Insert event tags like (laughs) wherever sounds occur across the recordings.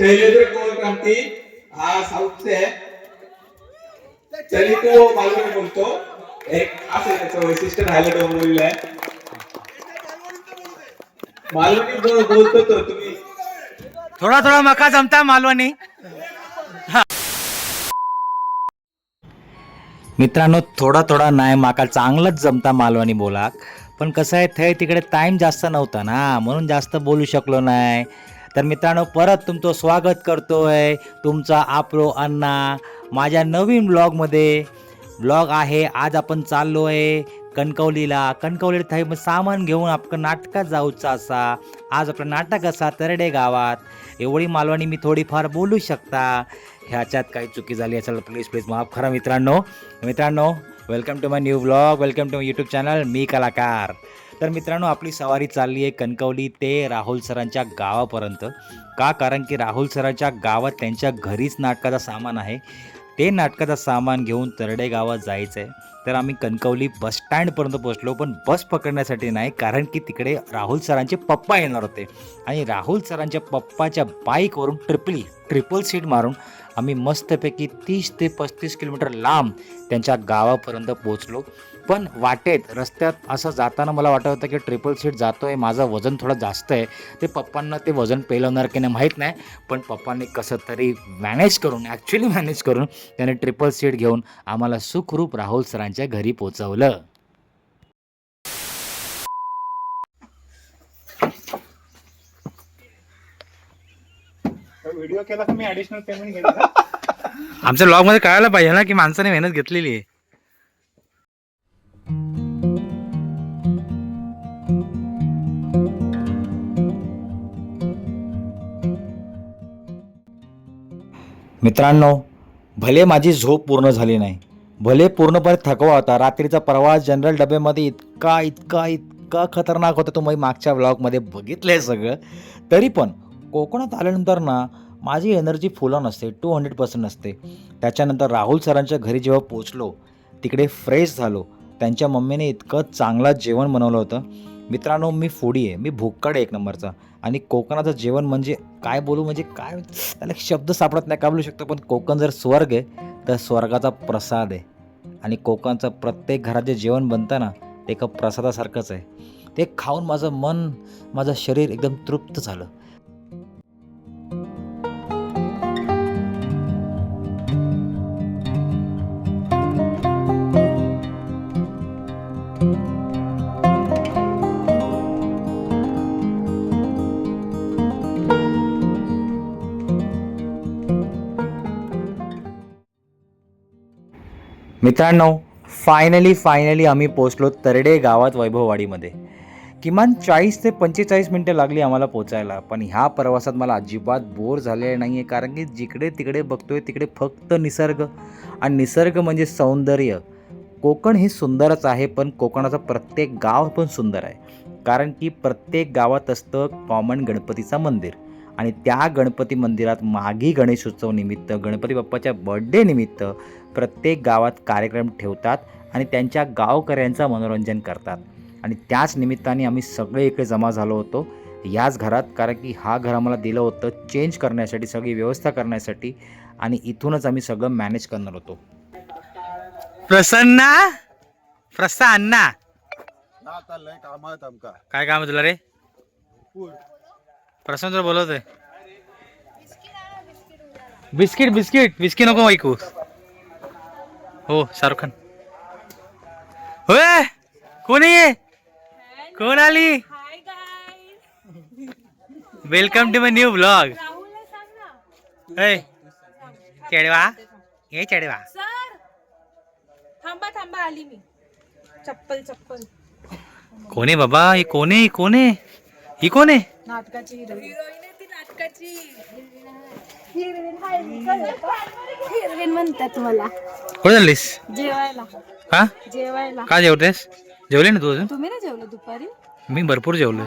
Shailendra Coal क्रांती हा south से है तरी तो मालवणी बोलतो. एक असं त्याचं वैशिष्ट्य राहिलं डोंबिवलीला आहे. मालवणी बोलतो तो तुम्ही थोडा थोडा मका जमता मालवणी. मित्रांनो थोडा थोडा नाही माका चांगलंच जमता मालवणी बोलाक. पण कसं आहे थंय तिकडे टाईम जास्त नव्हता ना म्हणून जास्त बोलू शकलो नाही. तर मित्रांनो परत तुमचं स्वागत करतो आहे तुमचा आपलो अण्णा. माझ्या नवीन ब्लॉगमध्ये. ब्लॉग आहे आज आपण चाललो आहे कणकवलीला. कणकवली थाई मग सामान घेऊन आपण नाटकात जाऊचं असा. आज आपलं नाटक असा तरडे गावात. एवढी मालवणी मी थोडीफार बोलू शकता. ह्याच्यात काही चुकी झाली असेल प्लीज प्लीज माफ करा मित्रांनो. मित्रांनो welcome to my new blog welcome to my YouTube channel मी कलाकार. तर मित्रांनो आपली सवारी चालली आहे कणकवली ते राहुल सरांच्या गावापर्यंत. का? कारण की राहुल सरांच्या गावात त्यांच्या घरीच नाटकाचं सामान आहे. ते नाटकाचं सामान घेऊन तरडे गावात जायचं आहे तर आम्ही कणकवली बस स्टँडपर्यंत पोहोचलो पण बस पकडण्यासाठी नाही कारण की तिकडे राहुल सरांचे पप्पा येणार होते. आणि राहुल सरांच्या पप्पाच्या बाईकवरून ट्रिपली ट्रिपल सीट मारून आम्ही मस्तपैकी तीस ते पस्तीस किलोमीटर लांब त्यांच्या गावापर्यंत पोचलो पण वाटेत रस्त्यात असं जाताना मला वाटत होतं की ट्रिपल सीट जातो आहे माझं वजन थोडं जास्त आहे. ते पप्पांना ते वजन पेलवणार की नाही माहीत नाही पण पप्पांनी कसं तरी मॅनेज करून ॲक्च्युली मॅनेज करून त्याने ट्रिपल सीट घेऊन आम्हाला सुखरूप राहुल सरांच्या घरी पोचवलं व्हिडिओ केला तर मी ऍडिशनल पेमेंट घेतो आमच्या ब्लॉगमध्ये कळायला पाहिजे ना की माणसाने मेहनत घेतलेली आहे. मित्रांनो भले माझी झोप पूर्ण झाली नाही भले पूर्णपणे थकवा होता रात्रीचा प्रवास जनरल डब्यामध्ये इतका इतका इतका खतरनाक होता तुम्ही मागच्या ब्लॉगमध्ये बघितलं आहे सगळं. तरी पण कोकणात आल्यानंतर ना माझी एनर्जी फुलं नसते टू हंड्रेड पर्सेंट असते. त्याच्यानंतर राहुल सरांच्या घरी जेव्हा पोचलो तिकडे फ्रेश झालो. त्यांच्या मम्मीने इतकं चांगलं जेवण बनवलं होतं. मित्रांनो मी फुडी आहे मी भुक्कड आहे एक नंबरचा. आणि कोकणाचं जेवण म्हणजे काय बोलू म्हणजे काय त्याला शब्द सापडत नाही का बोलू शकतो. पण कोकण जर स्वर्ग आहे तर स्वर्गाचा प्रसाद आहे. आणि कोकणचं प्रत्येक घरात जे जेवण बनतं ना ते एका प्रसादासारखंच आहे. ते खाऊन माझं मन माझं शरीर एकदम तृप्त झालं. मित्रांनो फायनली फायनली आम्ही पोचलो तरडे गावात वैभववाडीमध्ये. किमान चाळीस ते पंचेचाळीस मिनटं लागली आम्हाला पोचायला पण ह्या प्रवासात मला अजिबात बोर झालेलं नाही आहे कारण की जिकडे तिकडे बघतोय तिकडे फक्त निसर्ग. आणि निसर्ग म्हणजे सौंदर्य. कोकण हे सुंदरच आहे पण कोकणाचं प्रत्येक गाव पण सुंदर आहे. कारण की प्रत्येक गावात असतं कॉमन गणपतीचं मंदिर. आणि त्या गणपती मंदिरात मागी गणेशोत्सव निमित्त गणपती बाप्पाच्या बर्थडे निमित्त प्रत्येक गावात कार्यक्रम ठेवतात आणि त्यांच्या गावकऱ्यांचं मनोरंजन करतात. आणि त्याच निमित्ताने आम्ही सगळे इकडे जमा झालो होतो. याच घरात कारण की हा घर आम्हाला दिलं होतं चेंज करण्यासाठी सगळी व्यवस्था करण्यासाठी आणि इथूनच आम्ही सगळं मॅनेज करणार होतो. प्रसन्ना? प्रसन्ना? काय काम तुला रे? प्रसन्न तुला बोलवतोय. Biscuit biscuit. बिस्किट नको ऐकू. हो शाहरुख खान. होय कोण आहे? कोण आली? Welcome to my new blog चेडवा. ए चेडवा. सर थांबा थांबा आली मी. चप्पल चप्पल. कोण आहे बाबा? ही कोण आहे? ही कोण आहे? ही कोण आहे? नाटकाची हिरोईन. हिरोईन आहे ती नाटकाची. हिरोईन म्हणतात मला. कुठे चाललीस जेवायला. हा? जेवायला. का जेवतेस? जेवली ना तू अजून? तुम्ही ना जेवलं दुपारी? मी भरपूर जेवलोय.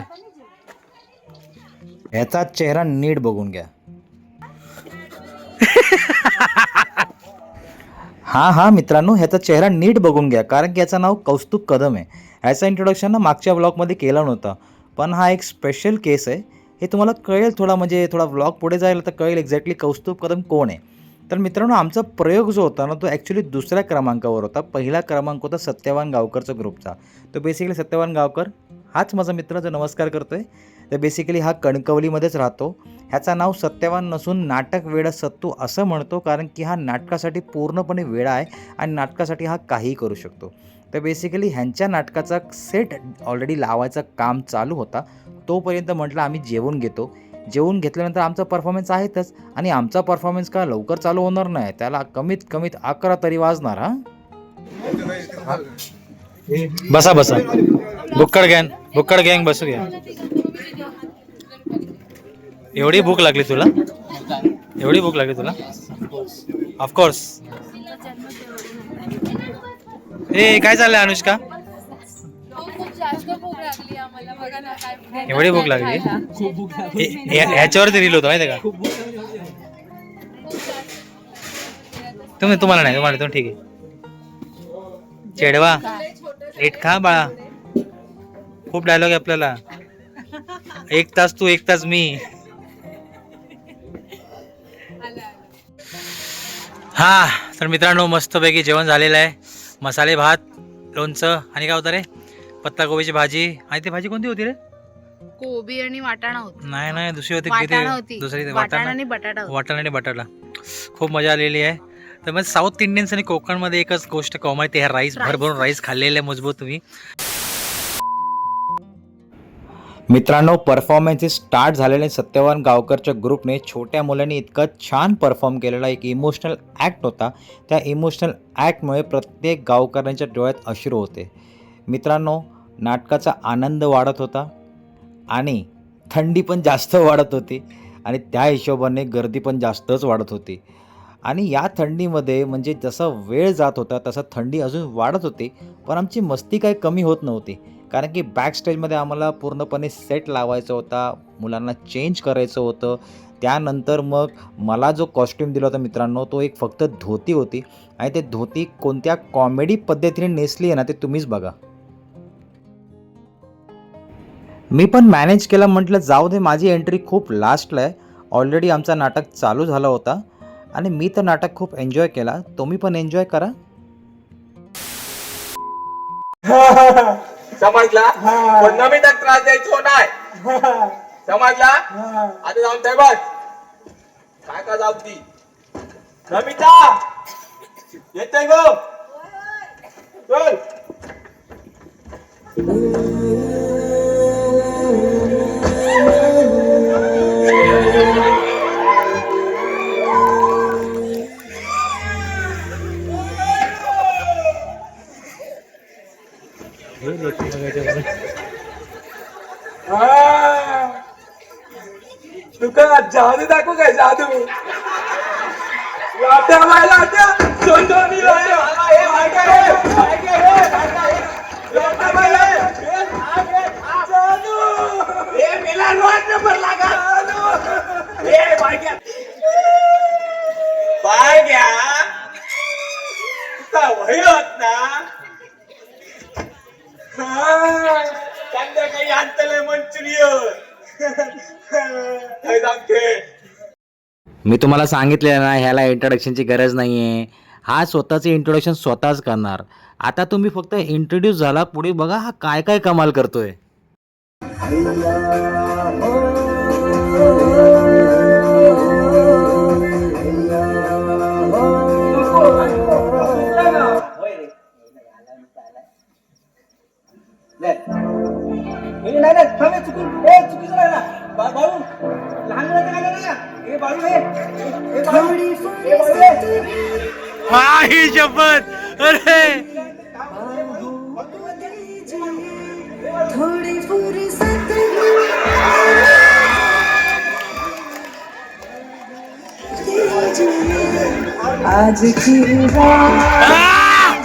याचा चेहरा नीट बघून घ्या. हा हा मित्रांनो ह्याचा चेहरा नीट बघून घ्या कारण की याचं नाव कौस्तुभ कदम आहे. ह्याचं इंट्रोडक्शन ना मागच्या ब्लॉगमध्ये केलं नव्हतं. पण हा एक स्पेशल केस आहे. हे तुम्हाला कळेल थोडा म्हणजे थोडा व्लॉग पुढे जाईल तर कळेल एक्झॅक्टली कौस्तुभ कदम कोण आहे. तर मित्रांनो आमचा प्रयोग जो होता ना तो ॲक्च्युली दुसऱ्या क्रमांकावर होता. पहिला क्रमांक होता सत्यवान गावकरचा ग्रुपचा तो बेसिकली सत्यवान गावकर हाच माझा मित्र जो नमस्कार करतो आहे तर बेसिकली हा कणकवलीमध्येच राहतो. ह्याचा नाव सत्यवान नसून नाटक वेडा सत्तू असं म्हणतो कारण की हा नाटकासाठी पूर्णपणे वेळा आहे आणि नाटकासाठी हा काहीही करू शकतो. तर बेसिकली ह्यांच्या नाटकाचा सेट ऑलरेडी लावायचं काम चालू होता. तोपर्यंत म्हटलं आम्ही जेवून घेतो. जेवून घेतल्यानंतर आमचा परफॉर्मन्स आहेतच. आणि आमचा परफॉर्मन्स का लवकर चालू होणार नाही. त्याला कमीत कमीत अकरा तरी वाजणार हा? बसा बसा. बुक्कड गँग बुक्कड गँग बसू घ्या. एवढी भूक लागली तुला? एवढी भूक लागली तुला? ऑफकोर्स ए काय चाललंय अनुष्का? एवढी भूक लागली? ह्याच्यावर ए- ह्याच्यावरती रील होतो माहिती का? तुम्ही तुम्हाला नाही तुम्हाला तुम्ही ठीक आहे. चेडवा एट खा बाळा. खूप डायलॉग आहे आपल्याला. एक तास तू एक तास मी. हा तर मित्रांनो मस्तपैकी जेवण झालेलं आहे. मसाले भात लोणचं आणि काय होतं रे? पत्ताकोबीची भाजी. आणि ती भाजी कोणती होती रे? कोबी आणि वाटाणा होती. नाही नाही दुसरी होती वाटाणा होती. दुसरी वाटाणा वाटाणा. आणि बटाटा होता. वाटाणा आणि बटाटा. खूप मजा आलेली आहे. तर मग साऊथ इंडियन्स आणि कोकणमध्ये एकच गोष्ट कॉमन ते राईस Rice. भरभरून राईस खाल्लेले आहे मजबूत तुम्ही. मित्रांनो परफॉर्मन्सेस स्टार्ट झालेले सत्यवान गावकरच्या ग्रुपने छोट्या मुलांनी इतका छान परफॉर्म केलेला एक इमोशनल ॲक्ट होता. त्या इमोशनल ॲक्टमुळे प्रत्येक गावकऱ्यांच्या डोळ्यात अश्रू होते. मित्रांनो नाटकाचा आनंद वाढत होता आणि थंडी पण जास्त वाढत होती आणि त्या हिशोबाने गर्दी पण जास्तच वाढत होती. आणि या थंडीमध्ये म्हणजे जसं वेळ जात होता तसं थंडी अजून वाढत होती पण आमची मस्ती काही कमी होत नव्हती. कारण की बॅक स्टेजमध्ये आम्हाला पूर्णपणे सेट लावायचा होता मुलांना चेंज करायचं होतं. त्यानंतर मग मला जो कॉस्ट्यूम दिला होता मित्रांनो तो एक फक्त धोती होती. आणि ते धोती कोणत्या कॉमेडी पद्धतीने नेसली आहे ना ते तुम्हीच बघा. मी पण मॅनेज केलं म्हटलं जाऊ दे माझी एंट्री खूप लास्टला आहे. ऑलरेडी आमचा नाटक चालू झाला होता. आणि मी तर नाटक खूप एन्जॉय केला. तुम्ही पण एन्जॉय करा. (laughs) समजला? पण नमिता त्रास द्यायचो नाही. समजला? आता जाऊन ते बघ. काय का जाऊ ती? नमिता! येते ग. चल. जादू दाखवू काय जादू? लाट्या बाय लाट्या सोंदोनी लाट्या हे मागे रे मागे रे लाट्या बाय लाट्या जादू. हे मेला रोड नंबर लागा. जादू. हे मागे बाग्या तुका वय होत ना. हा. संध्याकाळी आणतले मंचुरियन. मी तुम्हाला सांगितलेलं ना ह्याला इंट्रोडक्शनची गरज नाही आहे हा स्वतःचं इंट्रोडक्शन स्वतःच करणार. आता तुम्ही फक्त इंट्रोड्यूस झाला पुढे बघा हा काय काय कमाल करतोय. नाही नाही थांबे चुकून ए चुकीचं नाही ना बाळू लहान मुलाचं काय नाही हे बाळू हे हे बाळू हे बाळू हे. ही शपथ अरे। थोड़ी फुर्सत दीजिए आज की रात।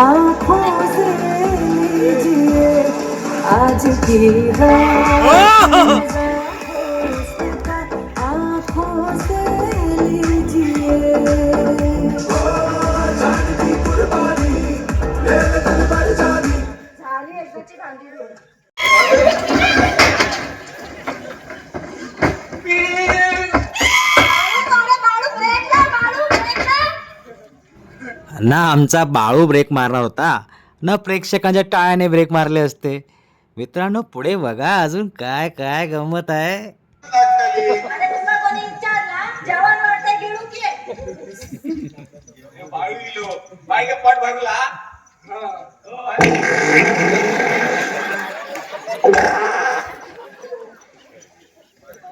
आंखों से लीजिए आज की रात। ना आमचा बाळू ब्रेक मारणार होता ना प्रेक्षकांच्या टाळ्याने ब्रेक मारले असते. मित्रांनो पुढे बघा अजून काय काय गंमत आहे. बाळू इलो बाई का पोट भरला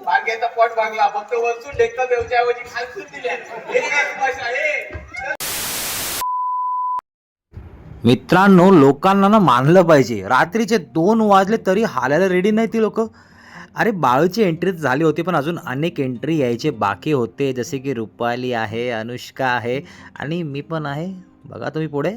बागेचा पोट भरला फक्त वरतून खालसून दिल्या हे काय तमाशा आहे मित्रांनो लोकांना ना मानलं पाहिजे. रात्रीचे दोन वाजले तरी हालायला रेडी नाही ती लोक. अरे बाळूची एंट्री झाली होती पण अजून अनेक एंट्री यायचे बाकी होते. जसे की रुपाली आहे अनुष्का आहे आणि मी पण आहे. बघा तुम्ही पुढे.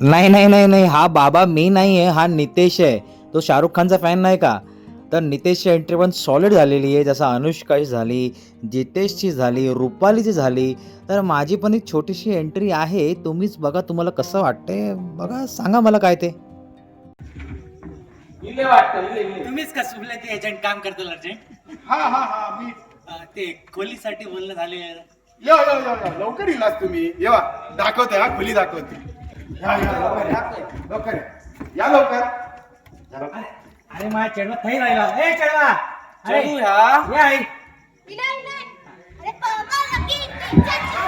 नाही नाही नाही नाही. हा बाबा मी नाही आहे हा नितेश आहे. तो शाहरुख खानचा फॅन नाही का? तर नितेशची एंट्री पण सॉलिड झालेली आहे. जसं अनुष्काची झाली जितेशची झाली रुपालीची झाली. तर माझी पण एक छोटीशी एंट्री आहे. तुम्हीच बघा तुम्हाला कसं वाटतंय. बघा सांगा मला काय ते. इले वाटतं इले इले. तुम्हीच का सुबलाचे एजंट काम करतो अर्जंट? हा हा हा मी ते खोलीसाठी बोलणं झाले यो यो यो यो लवकर येलास तुम्ही. येवा दाखवते हा खुली दाखवते. या या लवकर या. लवकर या. या लवकर. अरे माझ्या चेडवा थई राहिला. ए चेडवा. अरे. चलू ह्या. ये आई. वाटता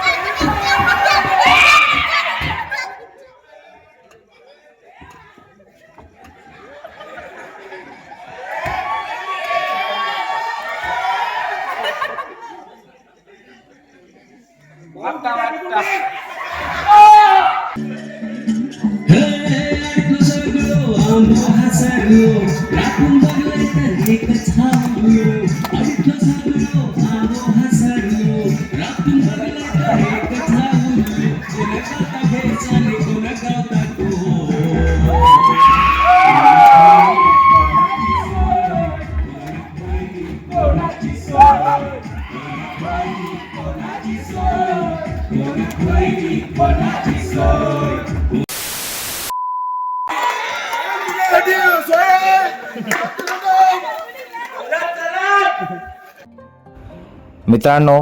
मित्रांनो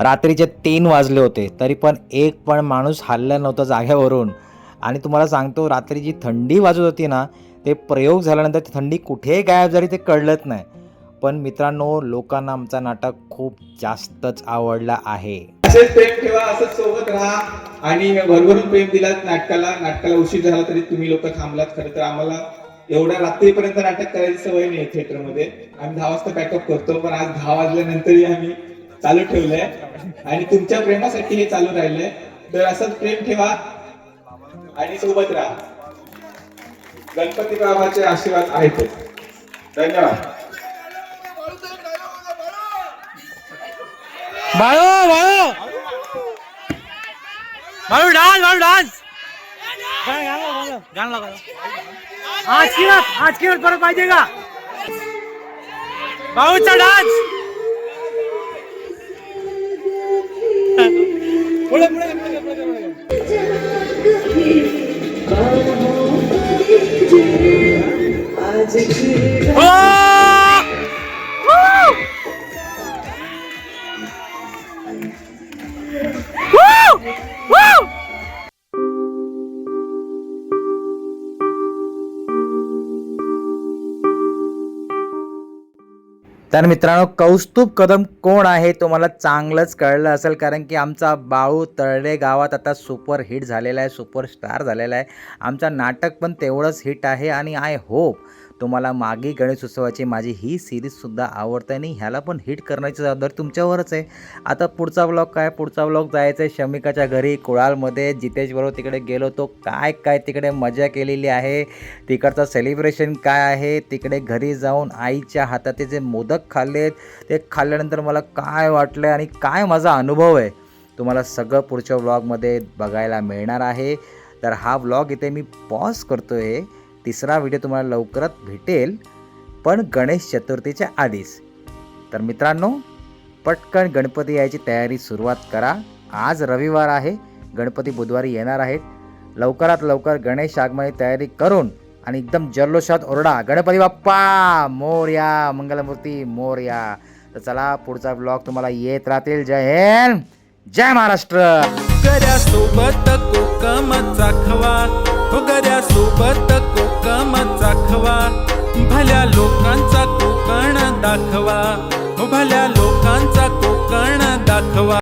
रात्रीचे तीन वाजले होते तरी पण एक पण माणूस हल्ला नव्हता जाग्यावरून आणि तुम्हाला सांगतो रात्री जी थंडी वाजत होती ना ते प्रयोग झाल्यानंतर ती थंडी कुठे गायब झाली ते कळलंच नाही. पण मित्रांनो लोकांना आमचा नाटक खूप जास्तच आवडला आहे. असेच प्रेम ठेवा असंच सोबत राहा. आणि भरभरून प्रेम दिलात नाटकाला नाटकाला उशीर झाला तरी तुम्ही लोक थांबलात. खरं तर आम्हाला एवढ्या रात्रीपर्यंत नाटक करायची सवय नाही थिएटरमध्ये आम्ही दहा वाजता पॅकअप करतो पण आज दहा वाजल्यानंतरही आम्ही चालू ठेवलंय. आणि तुमच्या प्रेमासाठी हे चालू राहिलंय. तर असंच प्रेम ठेवा आणि सोबत राहा. गणपती बाबाचे आशीर्वाद आहेत. धन्यवाद. Balu Balu. Balu dance Balu dance. गाणं लागा आज की रात आज की रात परत पाहिजे का? भाऊचा डान्स. पुढे तर मित्रांनो कौस्तुभ कदम कोण आहे तुम्हाला चांगलंच कळलं असेल कारण की आमचा बाळू तळडे गावात आता सुपर हिट झालेला आहे सुपरस्टार झालेला आहे. आमचा नाटक पण तेवढंच हिट आहे आणि आय होप तुम्हाला मागे गणेश उत्सवाची माझी ही सिरीजसुद्धा आवडते आणि ह्याला पण हिट करण्याची जबाबदारी तुमच्यावरच आहे. आता पुढचा ब्लॉग काय? पुढचा ब्लॉग जायचा आहे शमिकाच्या घरी कुळालमध्ये जितेश बरोबर तिकडे गेलो तो काय काय तिकडे मजा केलेली आहे? तिकडचं सेलिब्रेशन काय आहे? तिकडे घरी जाऊन आईच्या हाताचे जे मोदक खाल्लेत ते खाल्ल्यानंतर मला काय वाटलं आणि काय माझा अनुभव आहे? तुम्हाला सगळं पुढच्या व्लॉगमध्ये बघायला मिळणार आहे. तर हा व्लॉग इथे मी पॉज करतो आहे तिसरा व्हिडिओ तुम्हाला लवकरच भेटेल पण गणेश चतुर्थीच्या आधीच. तर मित्रांनो पटकन गणपती यायची तयारी सुरुवात करा. आज रविवार आहे गणपती बुधवारी येणार आहेत. लवकरात लवकर गणेश आगमनाची तयारी करून आणि एकदम जल्लोषात ओरडा गणपती बाप्पा मोरया मंगलमूर्ती मोरया तर चला पुढचा ब्लॉग तुम्हाला येत राहतील. जय हिंद जय महाराष्ट्र. सोबत कोकमचा खवा. फुगऱ्या सोबत कोकम चाखवा. भल्या लोकांचा कोकण दाखवा. भल्या लोकांचा कोकण दाखवा.